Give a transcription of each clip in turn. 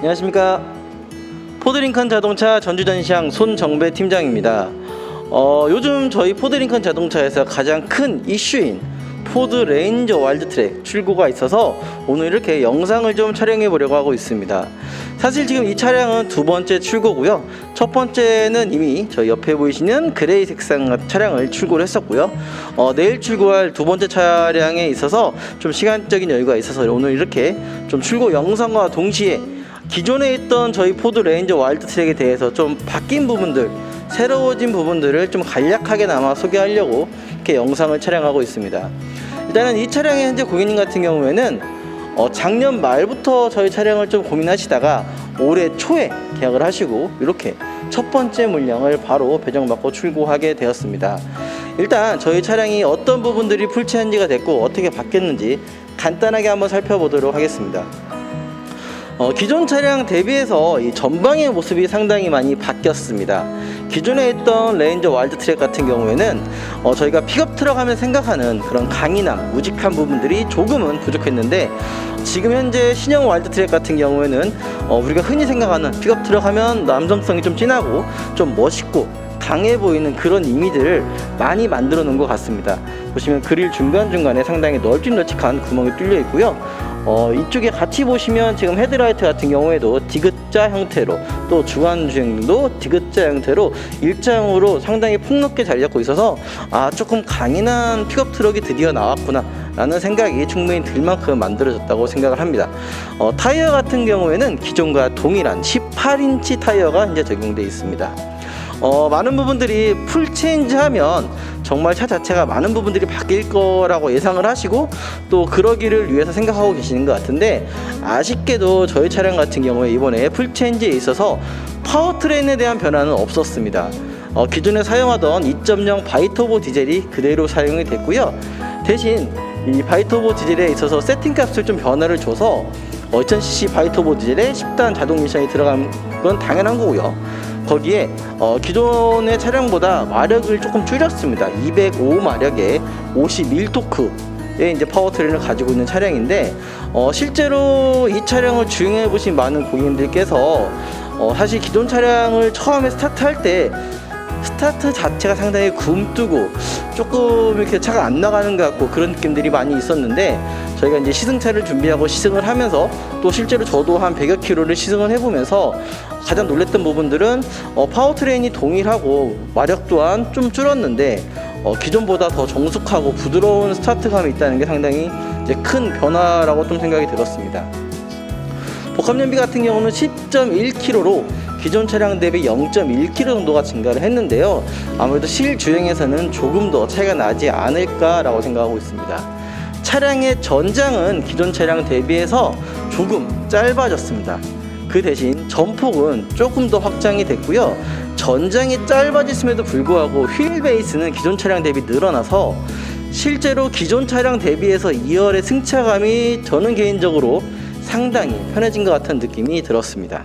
안녕하십니까. 포드링컨 자동차 전주전시장 손정배 팀장입니다. 어, 요즘 저희 포드링컨 자동차에서 가장 큰 이슈인 포드 레인저 와일드트랙 출고가 있어서 오늘 이렇게 영상을 좀 촬영해 보려고 하고 있습니다. 사실 지금 이 차량은 두 번째 출고고요. 첫 번째는 이미 저 옆에 보이시는 그레이 색상 차량을 출고를 했었고요. 어, 내일 출고할 두 번째 차량에 있어서 좀 시간적인 여유가 있어서 오늘 이렇게 좀 출고 영상과 동시에 기존에 있던 저희 포드 레인저 와일드 트랙에 대해서 좀 바뀐 부분들 새로워진 부분들을 좀 간략하게나마 소개하려고 이렇게 영상을 촬영하고 있습니다. 일단은 이 차량의 현재 고객님 같은 경우에는 어, 작년 말부터 저희 차량을 좀 고민하시다가 올해 초에 계약을 하시고 이렇게 첫 번째 물량을 바로 배정받고 출고하게 되었습니다. 일단 저희 차량이 어떤 부분들이 풀체인지가 됐고 어떻게 바뀌었는지 간단하게 한번 살펴보도록 하겠습니다 어, 기존 차량 대비해서 이 전방의 모습이 상당히 많이 바뀌었습니다. 기존에 있던 레인저 와일드 트랙 같은 경우에는 어, 저희가 픽업 트럭 하면 생각하는 그런 강인함, 우직한 부분들이 조금은 부족했는데 지금 현재 신형 와일드 트랙 같은 경우에는 어, 우리가 흔히 생각하는 픽업 트럭 하면 남성성이 좀 진하고 좀 멋있고 강해 보이는 그런 이미지를 많이 만들어 놓은 것 같습니다. 보시면 그릴 중간중간에 상당히 널찍널찍한 구멍이 뚫려 있고요. 어, 이쪽에 같이 보시면 지금 헤드라이트 같은 경우에도 디귿자 형태로 또 주간 주행도 디귿자 형태로 일자형으로 상당히 폭넓게 잘 잡고 있어서 아 조금 강인한 픽업 트럭이 드디어 나왔구나 라는 생각이 충분히 들 만큼 만들어졌다고 생각을 합니다. 어, 타이어 같은 경우에는 기존과 동일한 18인치 타이어가 이제 적용되어 있습니다. 어, 많은 부분들이 풀 체인지 하면 정말 차 자체가 많은 부분들이 바뀔 거라고 예상을 하시고 또 그러기를 위해서 생각하고 계시는 것 같은데 아쉽게도 저희 차량 같은 경우에 이번에 풀 체인지에 있어서 파워트레인에 대한 변화는 없었습니다. 어, 기존에 사용하던 2.0 바이터보 디젤이 그대로 사용이 됐고요. 대신 이 바이터보 디젤에 있어서 세팅 값을 좀 변화를 줘서 2000cc 바이터보 디젤에 10단 자동 미션이 들어간 건 당연한 거고요. 거기에 어, 기존의 차량보다 마력을 조금 줄였습니다. 205 마력에 51토크 의 이제 파워트레인을 가지고 있는 차량인데 어, 실제로 이 차량을 주행해 보신 많은 고객님들께서 어, 사실 기존 차량을 처음에 스타트할 때 스타트 자체가 상당히 굼뜨고 조금 이렇게 차가 안 나가는 것 같고 그런 느낌들이 많이 있었는데 저희가 이제 시승차를 준비하고 시승을 하면서 또 실제로 저도 한 100여 킬로를 시승을 해보면서 가장 놀랬던 부분들은 어, 파워트레인이 동일하고 마력 또한 좀 줄었는데 어, 기존보다 더 정숙하고 부드러운 스타트감이 있다는 게 상당히 큰 변화라고 좀 생각이 들었습니다. 복합연비 같은 경우는 10.1km로 기존 차량 대비 0.1km 정도가 증가를 했는데요. 아무래도 실주행에서는 조금 더 차이가 나지 않을까라고 생각하고 있습니다. 차량의 전장은 기존 차량 대비해서 조금 짧아졌습니다. 그 대신 전폭은 조금 더 확장이 됐고요. 전장이 짧아졌음에도 불구하고 휠 베이스는 기존 차량 대비 늘어나서 실제로 기존 차량 대비해서 2열의 승차감이 저는 개인적으로 상당히 편해진 것 같은 느낌이 들었습니다.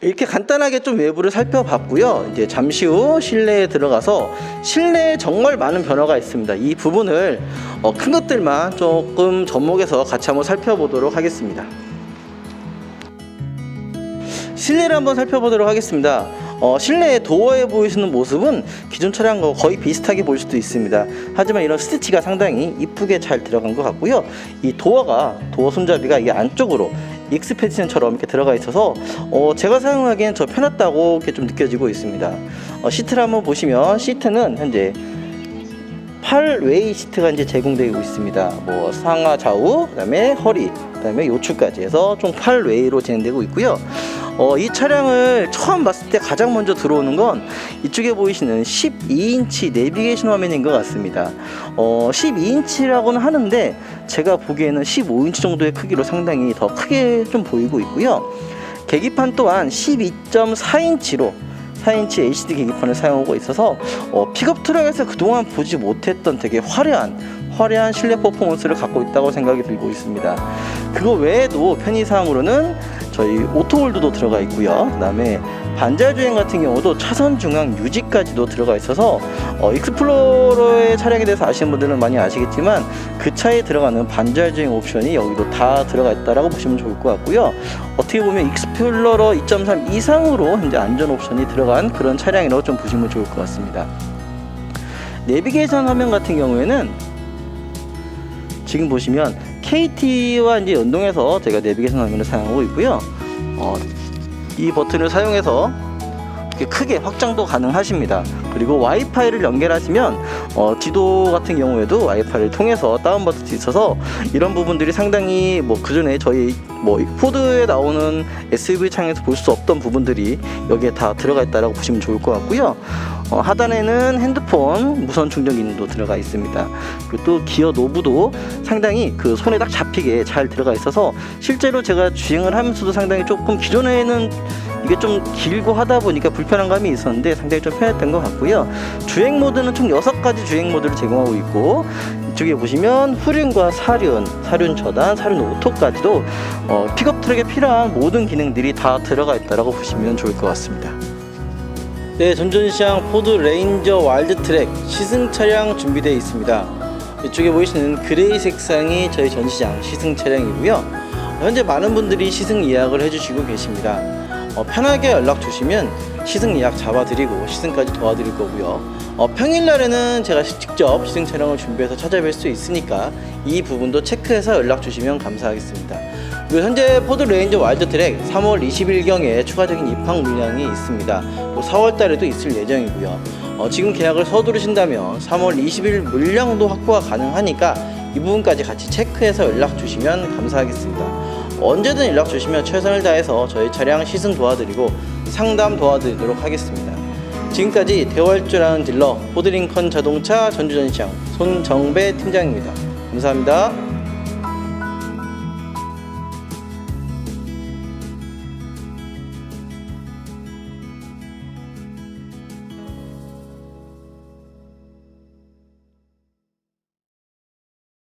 이렇게 간단하게 좀 외부를 살펴봤고요. 이제 잠시 후 실내에 들어가서 실내에 정말 많은 변화가 있습니다. 이 부분을 어, 큰 것들만 조금 접목해서 같이 한번 살펴보도록 하겠습니다. 실내를 한번 살펴보도록 하겠습니다. 어, 실내의 도어에 보이시는 모습은 기존 차량과 거의 비슷하게 보일 수도 있습니다. 하지만 이런 스티치가 상당히 이쁘게 잘 들어간 것 같고요. 이 도어가 도어 손잡이가 이게 안쪽으로 익스패션처럼 이렇게 들어가 있어서 어, 제가 사용하기엔 더 편했다고 이렇게 좀 느껴지고 있습니다. 어, 시트를 한번 보시면 시트는 현재 8웨이 시트가 이제 제공되고 있습니다. 뭐 상하 좌우, 그다음에 허리, 그다음에 요추까지 해서 총 8웨이로 진행되고 있고요. 어, 이 차량을 처음 봤을 때 가장 먼저 들어오는 건 이쪽에 보이시는 12인치 내비게이션 화면인 것 같습니다. 어, 12인치라고는 하는데 제가 보기에는 15인치 정도의 크기로 상당히 더 크게 좀 보이고 있고요. 계기판 또한 12.4인치로 4인치 HD 계기판을 사용하고 있어서 어, 픽업 트럭에서 그동안 보지 못했던 되게 화려한 화려한 실내 퍼포먼스를 갖고 있다고 생각이 들고 있습니다. 그거 외에도 편의사항으로는 저희 오토홀드도 들어가 있고요. 그다음에 반절 주행 같은 경우도 차선 중앙 유지까지도 들어가 있어서 어, 익스플로러의 차량에 대해서 아시는 분들은 많이 아시겠지만 그 차에 들어가는 반절 주행 옵션이 여기도 다 들어가 있다라고 보시면 좋을 것 같고요. 어떻게 보면 익스플로러 2.3 이상으로 현재 안전 옵션이 들어간 그런 차량이라고 좀 보시면 좋을 것 같습니다. 내비게이션 화면 같은 경우에는 지금 보시면 KT와 이제 연동해서 제가 내비게이션 화면을 사용하고 있고요. 어, 이 버튼을 사용해서 이렇게 크게 확장도 가능하십니다. 그리고 와이파이를 연결하시면 어, 지도 같은 경우에도 와이파이를 통해서 다운받을 수 있어서 이런 부분들이 상당히 뭐 그전에 저희 뭐 포드에 나오는 SUV 창에서 볼 수 없던 부분들이 여기에 다 들어가 있다라고 보시면 좋을 것 같고요. 어, 하단에는 핸드폰 무선 충전 기능도 들어가 있습니다. 그리고 또 기어 노브도 상당히 그 손에 딱 잡히게 잘 들어가 있어서 실제로 제가 주행을 하면서도 상당히 조금 기존에는 이게 좀 길고 하다 보니까 불편한 감이 있었는데 상당히 좀 편했던 것 같고요. 주행 모드는 총 6가지 주행 모드를 제공하고 있고 이쪽에 보시면 후륜과 사륜, 사륜 저단, 사륜 오토까지도 어, 픽업 트랙에 필요한 모든 기능들이 다 들어가 있다고 보시면 좋을 것 같습니다. 네, 전전시장 포드 레인저 와일드 트랙 시승 차량 준비되어 있습니다. 이쪽에 보이시는 그레이 색상이 저희 전시장 시승 차량이고요. 현재 많은 분들이 시승 예약을 해주시고 계십니다. 어, 편하게 연락 주시면 시승 예약 잡아드리고 시승까지 도와드릴 거고요. 어, 평일날에는 제가 시- 직접 시승 차량을 준비해서 찾아뵐 수 있으니까 이 부분도 체크해서 연락 주시면 감사하겠습니다. 그리고 현재 포드 레인저 와일드 트랙 3월 20일경에 추가적인 입항 물량이 있습니다. 4월 달에도 있을 예정이고요. 어, 지금 계약을 서두르신다면 3월 20일 물량도 확보가 가능하니까 이 부분까지 같이 체크해서 연락 주시면 감사하겠습니다. 언제든 연락 주시면 최선을 다해서 저희 차량 시승 도와드리고 상담 도와드리도록 하겠습니다. 지금까지 대월주라는 딜러 포드링컨 자동차 전주전시장 손정배 팀장입니다. 감사합니다.